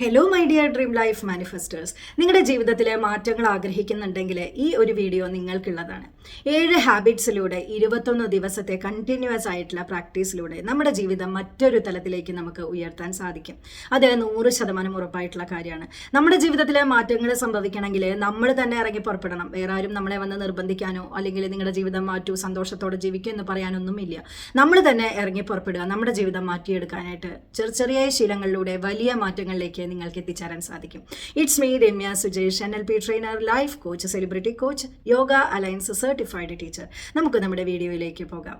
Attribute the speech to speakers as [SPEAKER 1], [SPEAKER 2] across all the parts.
[SPEAKER 1] Hello my dear dream life manifesters നിങ്ങളുടെ ജീവിതത്തിലെ മാറ്റങ്ങൾ ആഗ്രഹിക്കുന്നുണ്ടെങ്കിൽ ഈ ഒരു വീഡിയോ നിങ്ങൾക്കുള്ളതാണ്. ഏഴ് ഹാബിറ്റ്സിലൂടെ ഇരുപത്തൊന്ന് ദിവസത്തെ കണ്ടിന്യൂസ് ആയിട്ടുള്ള പ്രാക്ടീസിലൂടെ നമ്മുടെ ജീവിതം മറ്റൊരു തലത്തിലേക്ക് നമുക്ക് ഉയർത്താൻ സാധിക്കും. അത് നൂറ് ശതമാനം ഉറപ്പായിട്ടുള്ള കാര്യമാണ്. നമ്മുടെ ജീവിതത്തിലെ മാറ്റങ്ങൾ സംഭവിക്കണമെങ്കിൽ നമ്മൾ തന്നെ ഇറങ്ങി പുറപ്പെടണം. വേറെ ആരും നമ്മളെ വന്ന് നിർബന്ധിക്കാനോ അല്ലെങ്കിൽ നിങ്ങളുടെ ജീവിതം മാറ്റൂ സന്തോഷത്തോടെ ജീവിക്കൂ എന്ന് പറയാനൊന്നുമില്ല. നമ്മൾ തന്നെ ഇറങ്ങി പുറപ്പെടുക നമ്മുടെ ജീവിതം മാറ്റിയെടുക്കാനായിട്ട് ചെറിയ ചെറിയ ശീലങ്ങളിലൂടെ വലിയ മാറ്റങ്ങളിലേക്ക് നിങ്ങൾക്ക് എത്തിച്ചേരാൻ സാധിക്കും. It's me Ramya Sujesh N L P trainer life coach celebrity coach Yoga alliance certified teacher നമുക്ക് നമ്മുടെ വീഡിയോയിലേക്ക് പോകാം.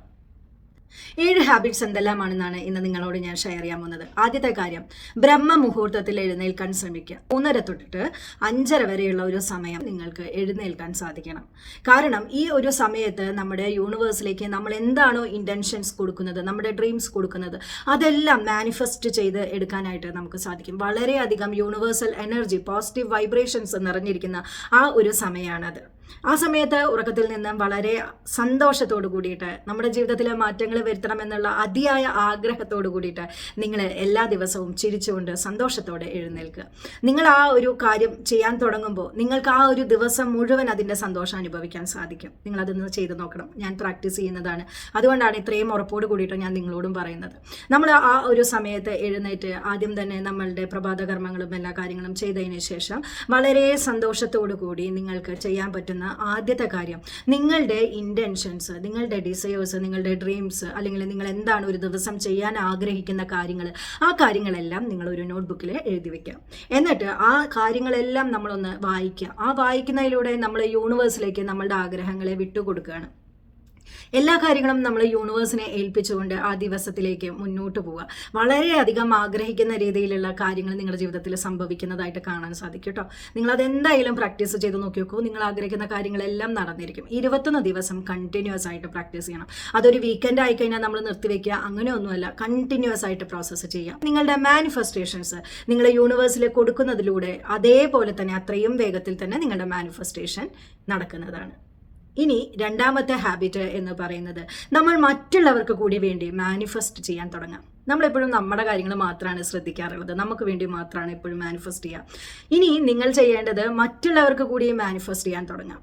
[SPEAKER 1] ഏഴ് ഹാബിറ്റ്സ് എന്തെല്ലാമാണെന്നാണ് ഇന്ന് നിങ്ങളോട് ഞാൻ ഷെയർ ചെയ്യാൻ പോകുന്നത്. ആദ്യത്തെ കാര്യം ബ്രഹ്മ മുഹൂർത്തത്തിൽ എഴുന്നേൽക്കാൻ ശ്രമിക്കുക. ഒന്നര തൊട്ടിട്ട് അഞ്ചര വരെയുള്ള ഒരു സമയം നിങ്ങൾക്ക് എഴുന്നേൽക്കാൻ സാധിക്കണം. കാരണം ഈ ഒരു സമയത്ത് നമ്മുടെ യൂണിവേഴ്സിലേക്ക് നമ്മൾ എന്താണോ ഇന്റൻഷൻസ് കൊടുക്കുന്നത് നമ്മുടെ ഡ്രീംസ് കൊടുക്കുന്നത് അതെല്ലാം മാനിഫെസ്റ്റ് ചെയ്ത് എടുക്കാനായിട്ട് നമുക്ക് സാധിക്കും. വളരെയധികം യൂണിവേഴ്സൽ എനർജി പോസിറ്റീവ് വൈബ്രേഷൻസ് നിറഞ്ഞിരിക്കുന്ന ആ ഒരു സമയമാണത്. ആ സമയത്ത് ഉറക്കത്തിൽ നിന്നും വളരെ സന്തോഷത്തോടു കൂടിയിട്ട് നമ്മുടെ ജീവിതത്തിലെ മാറ്റങ്ങൾ വരുത്തണമെന്നുള്ള അതിയായ ആഗ്രഹത്തോടു കൂടിയിട്ട് നിങ്ങൾ എല്ലാ ദിവസവും ചിരിച്ചുകൊണ്ട് സന്തോഷത്തോടെ എഴുന്നേൽക്കുക. നിങ്ങൾ ആ ഒരു കാര്യം ചെയ്യാൻ തുടങ്ങുമ്പോൾ നിങ്ങൾക്ക് ആ ഒരു ദിവസം മുഴുവൻ അതിന്റെ സന്തോഷം അനുഭവിക്കാൻ സാധിക്കും. നിങ്ങൾ അതൊന്ന് ചെയ്തു നോക്കണം. ഞാൻ പ്രാക്ടീസ് ചെയ്യുന്നതാണ്. അതുകൊണ്ടാണ് ഇത്രയും ഉറപ്പോട് കൂടിയിട്ട് ഞാൻ നിങ്ങളോടും പറയുന്നത്. നമ്മൾ ആ ഒരു സമയത്ത് എഴുന്നേറ്റ് ആദ്യം തന്നെ നമ്മളുടെ പ്രഭാത കർമ്മങ്ങളും എല്ലാ കാര്യങ്ങളും ചെയ്തതിന് ശേഷം വളരെ സന്തോഷത്തോടു കൂടി നിങ്ങൾക്ക് ചെയ്യാൻ പറ്റുന്ന ആദ്യത്തെ കാര്യം നിങ്ങളുടെ ഇന്റൻഷൻസ് നിങ്ങളുടെ ഡിസയേഴ്സ് നിങ്ങളുടെ ഡ്രീംസ് അല്ലെങ്കിൽ നിങ്ങൾ എന്താണ് ഒരു ദിവസം ചെയ്യാൻ ആഗ്രഹിക്കുന്ന കാര്യങ്ങൾ ആ കാര്യങ്ങളെല്ലാം നിങ്ങൾ ഒരു നോട്ട്ബുക്കിൽ എഴുതി വെക്കുക. എന്നിട്ട് ആ കാര്യങ്ങളെല്ലാം നമ്മളൊന്ന് വായിക്കുക. ആ വായിക്കുന്നതിലൂടെ നമ്മൾ യൂണിവേഴ്സിലേക്ക് നമ്മളുടെ ആഗ്രഹങ്ങളെ വിട്ടുകൊടുക്കുകയാണ്. എല്ലാ കാര്യങ്ങളും നമ്മൾ യൂണിവേഴ്സിനെ ഏൽപ്പിച്ചുകൊണ്ട് ആ ദിവസത്തിലേക്ക് മുന്നോട്ട് പോവുക. വളരെയധികം ആഗ്രഹിക്കുന്ന രീതിയിലുള്ള കാര്യങ്ങൾ നിങ്ങളുടെ ജീവിതത്തിൽ സംഭവിക്കുന്നതായിട്ട് കാണാൻ സാധിക്കും കേട്ടോ നിങ്ങൾ അതെന്തായാലും പ്രാക്ടീസ് ചെയ്ത് നോക്കി നോക്കൂ നിങ്ങൾ ആഗ്രഹിക്കുന്ന കാര്യങ്ങളെല്ലാം നടന്നിരിക്കും. ഇരുപത്തൊന്ന് ദിവസം കണ്ടിന്യൂസ് ആയിട്ട് പ്രാക്ടീസ് ചെയ്യണം. അതൊരു വീക്കെൻഡ് ആയി കഴിഞ്ഞാൽ നമ്മൾ നിർത്തിവെക്കുക അങ്ങനെയൊന്നുമല്ല. കണ്ടിന്യൂസ് ആയിട്ട് പ്രോസസ്സ് ചെയ്യാം നിങ്ങളുടെ മാനിഫെസ്റ്റേഷൻസ് നിങ്ങൾ യൂണിവേഴ്സിൽ കൊടുക്കുന്നതിലൂടെ അതേപോലെ തന്നെ അത്രയും വേഗത്തിൽ തന്നെ നിങ്ങളുടെ മാനിഫെസ്റ്റേഷൻ നടക്കുന്നതാണ്. ഇനി രണ്ടാമത്തെ ഹാബിറ്റ് എന്ന് പറയുന്നത് നമ്മൾ മറ്റുള്ളവർക്ക് കൂടി വേണ്ടി മാനിഫെസ്റ്റ് ചെയ്യാൻ തുടങ്ങാം. നമ്മളെപ്പോഴും നമ്മുടെ കാര്യങ്ങൾ മാത്രമാണ് ശ്രദ്ധിക്കാറുള്ളത്. നമുക്ക് വേണ്ടി മാത്രമാണ് എപ്പോഴും മാനിഫെസ്റ്റ് ചെയ്യുക ഇനി നിങ്ങൾ ചെയ്യേണ്ടത് മറ്റുള്ളവർക്ക് കൂടി മാനിഫെസ്റ്റ് ചെയ്യാൻ തുടങ്ങാം.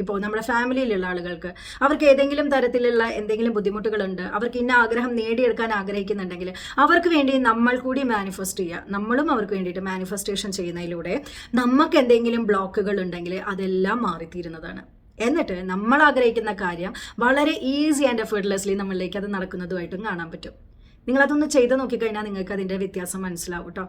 [SPEAKER 1] ഇപ്പോൾ നമ്മുടെ ഫാമിലിയിലുള്ള ആളുകൾക്ക് അവർക്ക് ഏതെങ്കിലും തരത്തിലുള്ള എന്തെങ്കിലും ബുദ്ധിമുട്ടുകളുണ്ട് അവർക്ക് ഇന്ന ആഗ്രഹം നേടിയെടുക്കാൻ ആഗ്രഹിക്കുന്നുണ്ടെങ്കിൽ അവർക്ക് വേണ്ടി നമ്മൾ കൂടി മാനിഫെസ്റ്റ് ചെയ്യുക നമ്മളും അവർക്ക് വേണ്ടിയിട്ട് മാനിഫെസ്റ്റേഷൻ ചെയ്യുന്നതിലൂടെ നമുക്ക് എന്തെങ്കിലും ബ്ലോക്കുകൾ ഉണ്ടെങ്കിൽ അതെല്ലാം മാറിത്തീരുന്നതാണ്. എന്നിട്ട് നമ്മൾ ആഗ്രഹിക്കുന്ന കാര്യം വളരെ ഈസി ആൻഡ് എഫേർട്ട്ലെസ്ലി നമ്മളിലേക്ക് അത് നടക്കുന്നതുമായിട്ടും കാണാൻ പറ്റും. നിങ്ങളതൊന്ന് ചെയ്ത് നോക്കിക്കഴിഞ്ഞാൽ നിങ്ങൾക്ക് അതിന്റെ വ്യത്യാസം മനസ്സിലാവും കേട്ടോ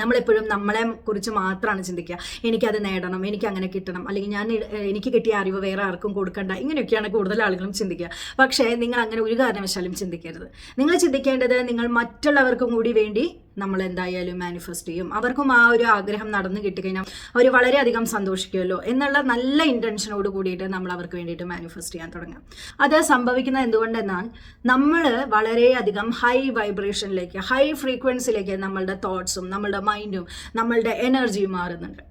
[SPEAKER 1] നമ്മളെപ്പോഴും നമ്മളെ കുറിച്ച് മാത്രമാണ് ചിന്തിക്കുക. എനിക്കത് നേടണം എനിക്ക് അങ്ങനെ കിട്ടണം അല്ലെങ്കിൽ ഞാൻ എനിക്ക് കിട്ടിയ അറിവ് വേറെ ആർക്കും കൊടുക്കണ്ട ഇങ്ങനെയൊക്കെയാണ് കൂടുതൽ ആളുകളും ചിന്തിക്കുക. പക്ഷേ നിങ്ങൾ അങ്ങനെ ഒരു കാരണവശാലും ചിന്തിക്കരുത്. നിങ്ങൾ ചിന്തിക്കേണ്ടത് നിങ്ങൾ മറ്റുള്ളവർക്കും കൂടി വേണ്ടി നമ്മൾ എന്തായാലും മാനിഫെസ്റ്റ് ചെയ്യും. അവർക്കും ആ ഒരു ആഗ്രഹം നടന്നു കിട്ടിക്കഴിഞ്ഞാൽ അവർ വളരെയധികം സന്തോഷിക്കുമല്ലോ എന്നുള്ള നല്ല ഇന്റൻഷനോട് കൂടിയിട്ട് നമ്മൾ അവർക്ക് വേണ്ടിയിട്ട് മാനിഫെസ്റ്റ് ചെയ്യാൻ തുടങ്ങാം. അത് സംഭവിക്കുന്നത് എന്തുകൊണ്ടെന്നാൽ നമ്മൾ വളരെയധികം ഹൈ വൈബ്രേഷനിലേക്ക് ഹൈ ഫ്രീക്വൻസിയിലേക്ക് നമ്മളുടെ തോട്ട്സും നമ്മളുടെ മൈൻഡും നമ്മളുടെ എനർജിയും മാറുന്നുണ്ട്.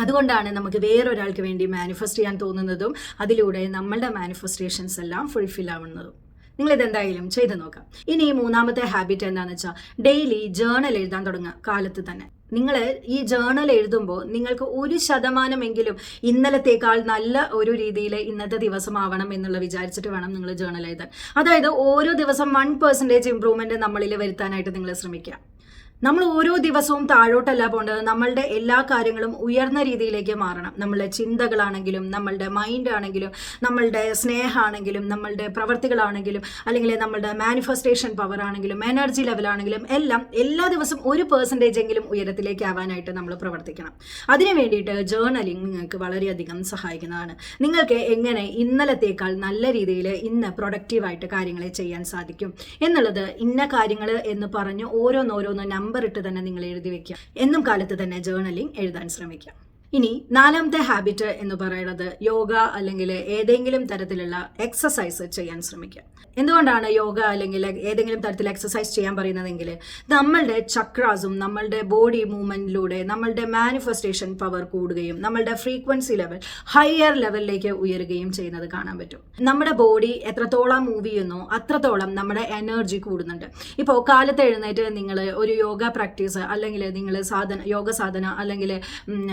[SPEAKER 1] അതുകൊണ്ടാണ് നമുക്ക് വേറൊരാൾക്ക് വേണ്ടി മാനിഫെസ്റ്റ് ചെയ്യാൻ തോന്നുന്നതും അതിലൂടെ നമ്മളുടെ മാനിഫെസ്റ്റേഷൻസ് എല്ലാം ഫുൾഫിൽ ആവുന്നതും. നിങ്ങൾ ഇതെന്തായാലും ചെയ്തു നോക്കാം. ഇനി മൂന്നാമത്തെ ഹാബിറ്റ് എന്താണെന്ന് വെച്ചാൽ ഡെയിലി ജേണൽ എഴുതാൻ തുടങ്ങുക കാലത്ത് തന്നെ. നിങ്ങൾ ഈ ജേണൽ എഴുതുമ്പോൾ നിങ്ങൾക്ക് ഒരു ശതമാനമെങ്കിലും ഇന്നലത്തേക്കാൾ നല്ല ഒരു രീതിയിൽ ഇന്നത്തെ ദിവസമാവണം എന്നുള്ള വിചാരിച്ചിട്ട് വേണം നിങ്ങൾ ജേണൽ എഴുതാൻ. അതായത് ഓരോ ദിവസം വൺ പെർസെന്റേജ് ഇമ്പ്രൂവ്മെന്റ് നമ്മളിൽ വരുത്താനായിട്ട് നിങ്ങൾ ശ്രമിക്കുക. നമ്മൾ ഓരോ ദിവസവും താഴോട്ടല്ല പോകേണ്ടത്. നമ്മളുടെ എല്ലാ കാര്യങ്ങളും ഉയർന്ന രീതിയിലേക്ക് മാറണം. നമ്മളുടെ ചിന്തകളാണെങ്കിലും നമ്മളുടെ മൈൻഡ് ആണെങ്കിലും നമ്മളുടെ സ്നേഹമാണെങ്കിലും നമ്മളുടെ പ്രവർത്തികളാണെങ്കിലും അല്ലെങ്കിൽ നമ്മളുടെ മാനിഫെസ്റ്റേഷൻ പവർ ആണെങ്കിലും എനർജി ലെവലാണെങ്കിലും എല്ലാം എല്ലാ ദിവസവും ഒരു പേഴ്സന്റേജ് എങ്കിലും ഉയരത്തിലേക്ക് ആവാനായിട്ട് നമ്മൾ പ്രവർത്തിക്കണം. അതിനു വേണ്ടിയിട്ട് ജേർണലിംഗ് നിങ്ങൾക്ക് വളരെയധികം സഹായിക്കുന്നതാണ്. നിങ്ങൾക്ക് എങ്ങനെ ഇന്നലത്തേക്കാൾ നല്ല രീതിയിൽ ഇന്ന് പ്രൊഡക്റ്റീവായിട്ട് കാര്യങ്ങളെ ചെയ്യാൻ സാധിക്കും എന്നുള്ളത് ഇന്ന കാര്യങ്ങൾ എന്ന് പറഞ്ഞ് ഓരോന്നോരോന്ന് നമ്പർ ഇട്ട് തന്നെ നിങ്ങൾ എഴുതി വെക്കുക. എന്നും കാലത്ത് തന്നെ ജേർണലിംഗ് എഴുതാൻ ശ്രമിക്കുക ഇനി നാലാമത്തെ ഹാബിറ്റ് എന്ന് പറയുന്നത് യോഗ അല്ലെങ്കിൽ ഏതെങ്കിലും തരത്തിലുള്ള എക്സസൈസ് ചെയ്യാൻ ശ്രമിക്കുക. എന്തുകൊണ്ടാണ് യോഗ അല്ലെങ്കിൽ ഏതെങ്കിലും തരത്തിൽ എക്സസൈസ് ചെയ്യാൻ പറയുന്നതെങ്കിൽ നമ്മളുടെ ചക്രാസും നമ്മളുടെ ബോഡി മൂവ്മെന്റിലൂടെ നമ്മളുടെ മാനിഫെസ്റ്റേഷൻ പവർ കൂടുകയും നമ്മളുടെ ഫ്രീക്വൻസി ലെവൽ ഹയർ ലെവലിലേക്ക് ഉയരുകയും ചെയ്യുന്നത് കാണാൻ പറ്റും. നമ്മുടെ ബോഡി എത്രത്തോളം മൂവ് ചെയ്യുന്നോ അത്രത്തോളം നമ്മുടെ എനർജി കൂടുന്നുണ്ട്. ഇപ്പോൾ കാലത്ത് എഴുന്നേറ്റ് നിങ്ങൾ ഒരു യോഗ പ്രാക്ടീസ് അല്ലെങ്കിൽ നിങ്ങൾ സാധന യോഗ സാധന അല്ലെങ്കിൽ ഉം,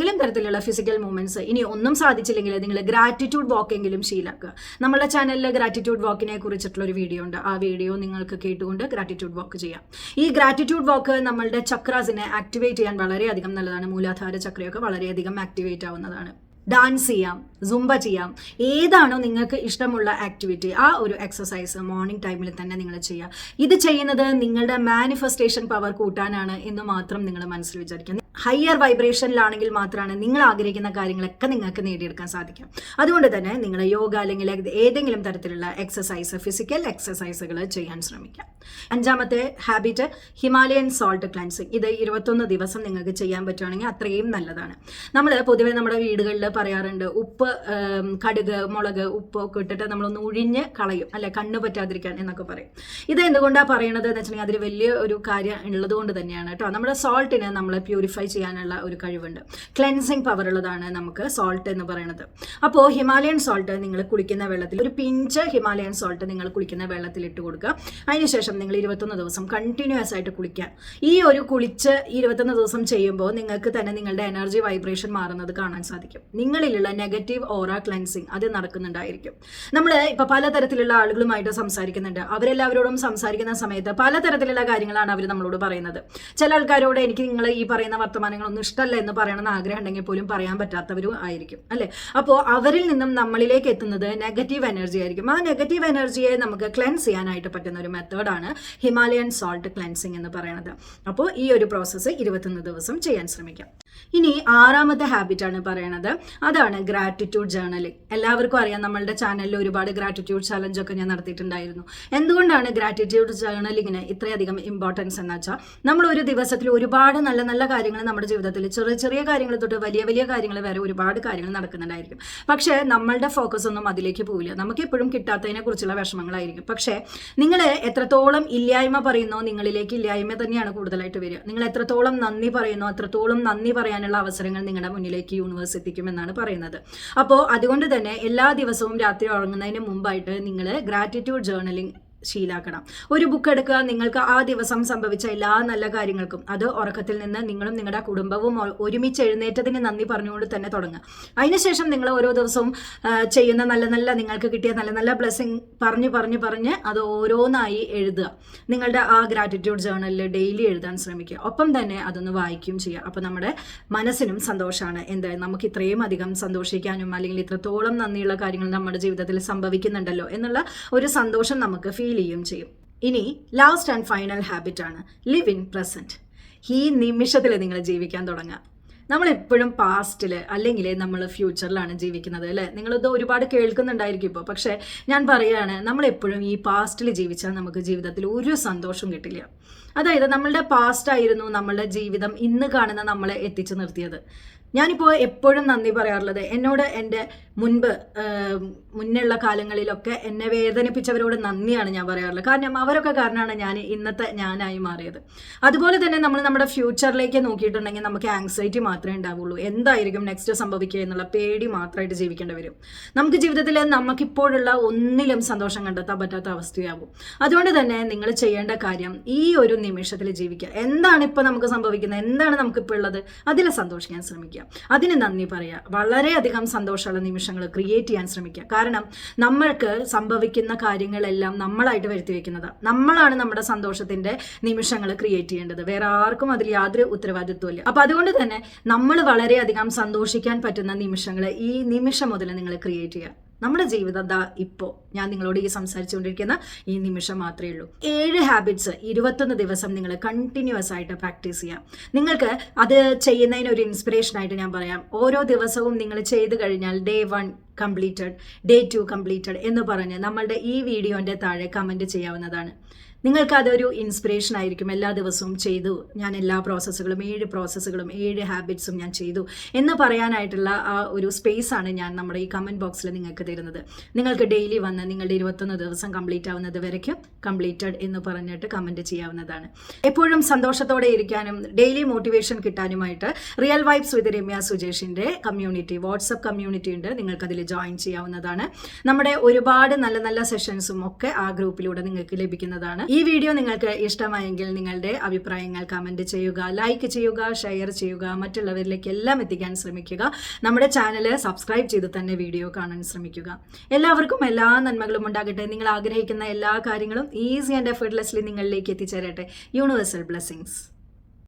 [SPEAKER 1] ഏതെങ്കിലും തരത്തിലുള്ള ഫിസിക്കൽ മൂവ്മെന്റ്സ് ഇനി ഒന്നും സാധിച്ചില്ലെങ്കിൽ നിങ്ങൾ ഗ്രാറ്റിറ്റ്യൂഡ് വാക്കെങ്കിലും ശീലാക്കുക. നമ്മുടെ ചാനലിൽ ഗ്രാറ്റിറ്റ്യൂഡ് വാക്കിനെ കുറിച്ചിട്ടുള്ള ഒരു വീഡിയോ ഉണ്ട്. ആ വീഡിയോ നിങ്ങൾക്ക് കേട്ടുകൊണ്ട് ഗ്രാറ്റിറ്റ്യൂഡ് വാക്ക് ചെയ്യാം. ഈ ഗ്രാറ്റിറ്റ്യൂഡ് വാക്ക് നമ്മളുടെ ചക്രാസിനെ ആക്ടിവേറ്റ് ചെയ്യാൻ വളരെയധികം നല്ലതാണ്. മൂലാധാര ചക്രയൊക്കെ വളരെയധികം ആക്ടിവേറ്റ് ആവുന്നതാണ്. ഡാൻസ് ചെയ്യാം സുംബ ചെയ്യാം ഏതാണോ നിങ്ങൾക്ക് ഇഷ്ടമുള്ള ആക്ടിവിറ്റി ആ ഒരു എക്സസൈസ് മോർണിംഗ് ടൈമിൽ തന്നെ നിങ്ങൾ ചെയ്യുക. ഇത് ചെയ്യുന്നത് നിങ്ങളുടെ മാനിഫെസ്റ്റേഷൻ പവർ കൂട്ടാനാണ് എന്ന് മാത്രം നിങ്ങൾ മനസ്സിൽ വിചാരിക്കുക. ഹയർ വൈബ്രേഷനിലാണെങ്കിൽ മാത്രമാണ് നിങ്ങൾ ആഗ്രഹിക്കുന്ന കാര്യങ്ങളൊക്കെ നിങ്ങൾക്ക് നേടിയെടുക്കാൻ സാധിക്കും അതുകൊണ്ട് തന്നെ നിങ്ങൾ യോഗ അല്ലെങ്കിൽ ഏതെങ്കിലും തരത്തിലുള്ള എക്സസൈസ് ഫിസിക്കൽ എക്സസൈസുകൾ ചെയ്യാൻ ശ്രമിക്കാം. അഞ്ചാമത്തെ ഹാബിറ്റ് ഹിമാലയൻ സോൾട്ട് ക്ലൻസിങ് ഇത് ഇരുപത്തൊന്ന് ദിവസം നിങ്ങൾക്ക് ചെയ്യാൻ പറ്റുവാണെങ്കിൽ അത്രയും നല്ലതാണ്. നമ്മൾ പൊതുവെ നമ്മുടെ വീടുകളിൽ പറയാറുണ്ട് ഉപ്പ് കടുക് മുളക് ഉപ്പ് ഒക്കെ ഇട്ടിട്ട് നമ്മളൊന്ന് ഉഴിഞ്ഞ് കളയും. അല്ലെ കണ്ണ് പറ്റാതിരിക്കാൻ എന്നൊക്കെ പറയും. ഇത് എന്തുകൊണ്ടാണ് പറയണത് എന്ന് വെച്ചിട്ടുണ്ടെങ്കിൽ അതിൽ വലിയ ഒരു കാര്യം ഉള്ളത് കൊണ്ട് തന്നെയാണ് കേട്ടോ. നമ്മുടെ സോൾട്ടിനെ നമ്മൾ പ്യൂരിഫൈ ചെയ്യാനുള്ള ഒരു കഴിവുണ്ട്. ക്ലെൻസിങ് പവർ ഉള്ളതാണ് നമുക്ക് സോൾട്ട് എന്ന് പറയുന്നത്. അപ്പോൾ ഹിമാലയൻ സോൾട്ട് നിങ്ങൾ കുളിക്കുന്ന വെള്ളത്തിൽ ഒരു പിഞ്ച് ഹിമാലയൻ സോൾട്ട് നിങ്ങൾ കുളിക്കുന്ന വെള്ളത്തിൽ ഇട്ട് കൊടുക്കുക. അതിനുശേഷം നിങ്ങൾ ഇരുപത്തൊന്ന് ദിവസം കണ്ടിന്യൂസ് ആയിട്ട് കുളിക്കുക. ഈ ഒരു കുളിച്ച് ഇരുപത്തൊന്ന് ദിവസം ചെയ്യുമ്പോൾ നിങ്ങൾക്ക് തന്നെ നിങ്ങളുടെ എനർജി വൈബ്രേഷൻ മാറുന്നത് കാണാൻ സാധിക്കും. നിങ്ങളിലുള്ള നെഗറ്റീവ് ഓറ ക്ലെൻസിങ് അത് നടക്കുന്നുണ്ടായിരിക്കും. നമ്മൾ ഇപ്പോൾ പലതരത്തിലുള്ള ആളുകളുമായിട്ട് സംസാരിക്കുന്നുണ്ട്. അവരെല്ലാവരോടും സംസാരിക്കുന്ന സമയത്ത് പലതരത്തിലുള്ള കാര്യങ്ങളാണ് അവർ നമ്മളോട് പറയുന്നത്. ചില ആൾക്കാരോട് എനിക്ക് നിങ്ങൾ ഈ പറയുന്ന വർത്തമാനങ്ങളൊന്നും ഇഷ്ടമല്ല എന്ന് പറയണമെന്ന് ആഗ്രഹം ഉണ്ടെങ്കിൽ പോലും പറയാൻ പറ്റാത്തവരും ആയിരിക്കും അല്ലെ? അപ്പോൾ അവരിൽ നിന്നും നമ്മളിലേക്ക് എത്തുന്നത് നെഗറ്റീവ് എനർജി ആയിരിക്കും. ആ നെഗറ്റീവ് എനർജിയെ നമുക്ക് ക്ലെൻസ് ചെയ്യാനായിട്ട് പറ്റുന്ന ഒരു മെത്തേഡാണ് ഹിമാലയൻ സോൾട്ട് ക്ലെൻസിങ് എന്ന് പറയുന്നത്. അപ്പോൾ ഈ ഒരു പ്രോസസ്സ് ഇരുപത്തൊന്ന് ദിവസം ചെയ്യാൻ ശ്രമിക്കാം. ഇനി ആറാമത്തെ ഹാബിറ്റ് ആണ് പറയണത്. അതാണ് ഗ്രാറ്റിറ്റ്യൂഡ് ജേർണലിംഗ് എല്ലാവർക്കും അറിയാം നമ്മളുടെ ചാനലിൽ ഒരുപാട് ഗ്രാറ്റിറ്റ്യൂഡ് ചലഞ്ച് ഒക്കെ ഞാൻ നടത്തിയിട്ടുണ്ടായിരുന്നു. എന്തുകൊണ്ടാണ് ഗ്രാറ്റിറ്റ്യൂഡ് ജേർണലിങ്ങിന് ഇത്രയധികം ഇമ്പോർട്ടൻസ് എന്ന് വെച്ചാൽ നമ്മൾ ഒരു ദിവസത്തിൽ ഒരുപാട് നല്ല നല്ല കാര്യങ്ങൾ നമ്മുടെ ജീവിതത്തിൽ ചെറിയ ചെറിയ കാര്യങ്ങൾ തൊട്ട് വലിയ വലിയ കാര്യങ്ങൾ വരെ ഒരുപാട് കാര്യങ്ങൾ നടക്കുന്നുണ്ടായിരിക്കും. പക്ഷേ നമ്മളുടെ ഫോക്കസ് ഒന്നും അതിലേക്ക് പോവില്ല. നമുക്ക് എപ്പോഴും കിട്ടാത്തതിനെ കുറിച്ചുള്ള വിഷമങ്ങളായിരിക്കും. പക്ഷേ നിങ്ങൾ എത്രത്തോളം ഇല്ലായ്മ പറയുന്നോ നിങ്ങളിലേക്ക് ഇല്ലായ്മ തന്നെയാണ് കൂടുതലായിട്ട് വരിക. നിങ്ങൾ എത്രത്തോളം നന്ദി പറയുന്നോ അത്രത്തോളം നന്ദി പറയാനുള്ള അവസരങ്ങൾ നിങ്ങളുടെ മുന്നിലേക്ക് യൂണിവേഴ്സ് എത്തിക്കുമെന്നാണ് പറയുന്നത്. അപ്പോൾ അതുകൊണ്ട് തന്നെ എല്ലാ ദിവസവും രാത്രി ഉറങ്ങുന്നതിന് മുമ്പായിട്ട് നിങ്ങൾ ഗ്രാറ്റിറ്റ്യൂഡ് ജേർണലിംഗ് ശീലാക്കണം. ഒരു ബുക്ക് എടുക്കുക നിങ്ങൾക്ക് ആ ദിവസം സംഭവിച്ച എല്ലാ നല്ല കാര്യങ്ങൾക്കും. അത് ഉറക്കത്തിൽ നിന്ന് നിങ്ങളും നിങ്ങളുടെ കുടുംബവും ഒരുമിച്ച് എഴുന്നേറ്റതിന് നന്ദി പറഞ്ഞുകൊണ്ട് തന്നെ തുടങ്ങുക. അതിനുശേഷം നിങ്ങൾ ഓരോ ദിവസവും ചെയ്യുന്ന നല്ല നല്ല നിങ്ങൾക്ക് കിട്ടിയ നല്ല നല്ല ബ്ലെസ്സിങ് പറഞ്ഞ് പറഞ്ഞ് പറഞ്ഞ് അത് ഓരോന്നായി എഴുതുക. നിങ്ങളുടെ ആ ഗ്രാറ്റിറ്റ്യൂഡ് ജേർണലിൽ ഡെയിലി എഴുതാൻ ശ്രമിക്കുക. ഒപ്പം തന്നെ അതൊന്ന് വായിക്കുകയും ചെയ്യുക. അപ്പോൾ നമ്മുടെ മനസ്സിനും സന്തോഷമാണ് എന്തായാലും നമുക്ക് ഇത്രയും അധികം സന്തോഷിക്കാനും അല്ലെങ്കിൽ ഇത്രത്തോളം നന്ദിയുള്ള കാര്യങ്ങൾ നമ്മുടെ ജീവിതത്തിൽ സംഭവിക്കുന്നുണ്ടല്ലോ എന്നുള്ള ഒരു സന്തോഷം നമുക്ക് ഫീൽ ചെയ്യുകയും ചെയ്യും. ഇനി ലാസ്റ്റ് ആൻഡ് ഫൈനൽ ഹാബിറ്റ് ആണ് ലിവ് ഇൻ പ്രസന്റ് ഈ നിമിഷത്തിൽ നിങ്ങൾ ജീവിക്കാൻ തുടങ്ങുക. നമ്മൾ എപ്പോഴും പാസ്റ്റിൽ അല്ലെങ്കിൽ നമ്മൾ ഫ്യൂച്ചറിലാണ് ജീവിക്കുന്നത് അല്ലേ? നിങ്ങളിത് ഒരുപാട് കേൾക്കുന്നുണ്ടായിരിക്കും ഇപ്പോൾ പക്ഷേ ഞാൻ പറയുകയാണ് നമ്മളെപ്പോഴും ഈ പാസ്റ്റിൽ ജീവിച്ചാൽ നമുക്ക് ജീവിതത്തിൽ ഒരു സന്തോഷം കിട്ടില്ല. അതായത് നമ്മളുടെ പാസ്റ്റ് ആയിരുന്നു നമ്മളുടെ ജീവിതം ഇന്ന് കാണുന്ന നമ്മളെ എത്തിച്ചു നിർത്തിയത്. ഞാനിപ്പോൾ എപ്പോഴും നന്ദി പറയാറുള്ളത്. എന്നോട് എന്റെ മുൻപ് മുന്നുള്ള കാലങ്ങളിലൊക്കെ എന്നെ വേദനിപ്പിച്ചവരോട് നന്ദിയാണ് ഞാൻ പറയാറുള്ളത്. കാരണം അവരൊക്കെ കാരണമാണ് ഞാൻ ഇന്നത്തെ ഞാനായി മാറിയത്. അതുപോലെ തന്നെ നമ്മൾ നമ്മുടെ ഫ്യൂച്ചറിലേക്ക് നോക്കിയിട്ടുണ്ടെങ്കിൽ നമുക്ക് ആങ്സൈറ്റി മാത്രമേ ഉണ്ടാവുള്ളൂ. എന്തായിരിക്കും നെക്സ്റ്റ് സംഭവിക്കുക എന്നുള്ള പേടി മാത്രമായിട്ട് ജീവിക്കേണ്ടി വരും. നമുക്ക് ജീവിതത്തിൽ നമുക്കിപ്പോഴുള്ള ഒന്നിലും സന്തോഷം കണ്ടെത്താൻ പറ്റാത്ത അവസ്ഥയാകും അതുകൊണ്ട് തന്നെ നിങ്ങൾ ചെയ്യേണ്ട കാര്യം ഈ ഒരു നിമിഷത്തിൽ ജീവിക്കുക. എന്താണ് ഇപ്പോൾ നമുക്ക് സംഭവിക്കുന്നത്? എന്താണ് നമുക്കിപ്പോൾ ഉള്ളത്? അതിൽ സന്തോഷിക്കാൻ ശ്രമിക്കുക. അതിന് നന്ദി പറയുക വളരെയധികം സന്തോഷമുള്ള നിമിഷങ്ങൾ ക്രിയേറ്റ് ചെയ്യാൻ ശ്രമിക്കുക കാരണം നമ്മൾക്ക് സംഭവിക്കുന്ന കാര്യങ്ങളെല്ലാം നമ്മളായിട്ട് വരുത്തി വെക്കുന്നതാണ് നമ്മളാണ് നമ്മുടെ സന്തോഷത്തിന്റെ നിമിഷങ്ങൾ ക്രിയേറ്റ് ചെയ്യേണ്ടത്. വേറെ ആർക്കും അതിൽ യാതൊരു ഉത്തരവാദിത്വമില്ല അപ്പൊ അതുകൊണ്ട് തന്നെ നമ്മൾ വളരെയധികം സന്തോഷിക്കാൻ പറ്റുന്ന നിമിഷങ്ങൾ ഈ നിമിഷം മുതൽ നിങ്ങൾ ക്രിയേറ്റ് ചെയ്യുക. നമ്മുടെ ജീവിതം ദാ ഇപ്പോൾ ഞാൻ നിങ്ങളോട് ഈ സംസാരിച്ചുകൊണ്ടിരിക്കുന്ന ഈ നിമിഷം മാത്രമേ ഉള്ളൂ. ഏഴ് ഹാബിറ്റ്സ് ഇരുപത്തൊന്ന് ദിവസം നിങ്ങൾ കണ്ടിന്യൂസ് ആയിട്ട് പ്രാക്ടീസ് ചെയ്യാം. നിങ്ങൾക്ക് അത് ചെയ്യുന്നതിന് ഒരു ഇൻസ്പിറേഷൻ ആയിട്ട് ഞാൻ പറയാം. ഓരോ ദിവസവും നിങ്ങൾ ചെയ്ത് കഴിഞ്ഞാൽ day one completed day two completed എന്ന് പറഞ്ഞ് നമ്മളുടെ ഈ വീഡിയോന്റെ താഴെ കമന്റ് ചെയ്യാവുന്നതാണ്. നിങ്ങൾക്ക് അതൊരു ഇൻസ്പിറേഷൻ ആയിരിക്കും. എല്ലാ ദിവസവും ചെയ്തു ഞാൻ എല്ലാ പ്രോസസ്സുകളും ഏഴ് പ്രോസസ്സുകളും ഏഴ് ഹാബിറ്റ്സും ഞാൻ ചെയ്തു എന്ന് പറയാനായിട്ടുള്ള ആ ഒരു സ്പേസ് ആണ് ഞാൻ നമ്മുടെ ഈ കമന്റ് ബോക്സിൽ നിങ്ങൾക്ക് തരുന്നത്. നിങ്ങൾക്ക് ഡെയിലി വന്ന് നിങ്ങളുടെ ഇരുപത്തൊന്ന് ദിവസം കംപ്ലീറ്റ് ആവുന്നത് വരയ്ക്കും. കംപ്ലീറ്റഡ് എന്ന് പറഞ്ഞിട്ട് കമന്റ് ചെയ്യാവുന്നതാണ്. എപ്പോഴും സന്തോഷത്തോടെ ഇരിക്കാനും ഡെയിലി മോട്ടിവേഷൻ കിട്ടാനുമായിട്ട് റിയൽ വൈബ്സ് വിത്ത് രമ്യ സുജേഷിന്റെ കമ്മ്യൂണിറ്റി വാട്സപ്പ് കമ്മ്യൂണിറ്റി ഉണ്ട്. നിങ്ങൾക്കതിൽ ജോയിൻ ചെയ്യാവുന്നതാണ്. നമ്മുടെ ഒരുപാട് നല്ല നല്ല സെഷൻസും ഒക്കെ ആ ഗ്രൂപ്പിലൂടെ നിങ്ങൾക്ക് ലഭിക്കുന്നതാണ്. ഈ വീഡിയോ നിങ്ങൾക്ക് ഇഷ്ടമായെങ്കിൽ നിങ്ങളുടെ അഭിപ്രായങ്ങൾ കമന്റ് ചെയ്യുക ലൈക്ക് ചെയ്യുക ഷെയർ ചെയ്യുക മറ്റുള്ളവരിലേക്ക് എല്ലാം എത്തിക്കാൻ ശ്രമിക്കുക. നമ്മുടെ ചാനൽ സബ്സ്ക്രൈബ് ചെയ്ത് തന്നെ വീഡിയോ കാണാൻ ശ്രമിക്കുക. എല്ലാവർക്കും എല്ലാ നന്മകളും ഉണ്ടാകട്ടെ. നിങ്ങൾ ആഗ്രഹിക്കുന്ന എല്ലാ കാര്യങ്ങളും ഈസി ആൻഡ് എഫേർട്ട്ലെസ്ലി നിങ്ങളിലേക്ക് എത്തിച്ചേരട്ടെ. Universal blessings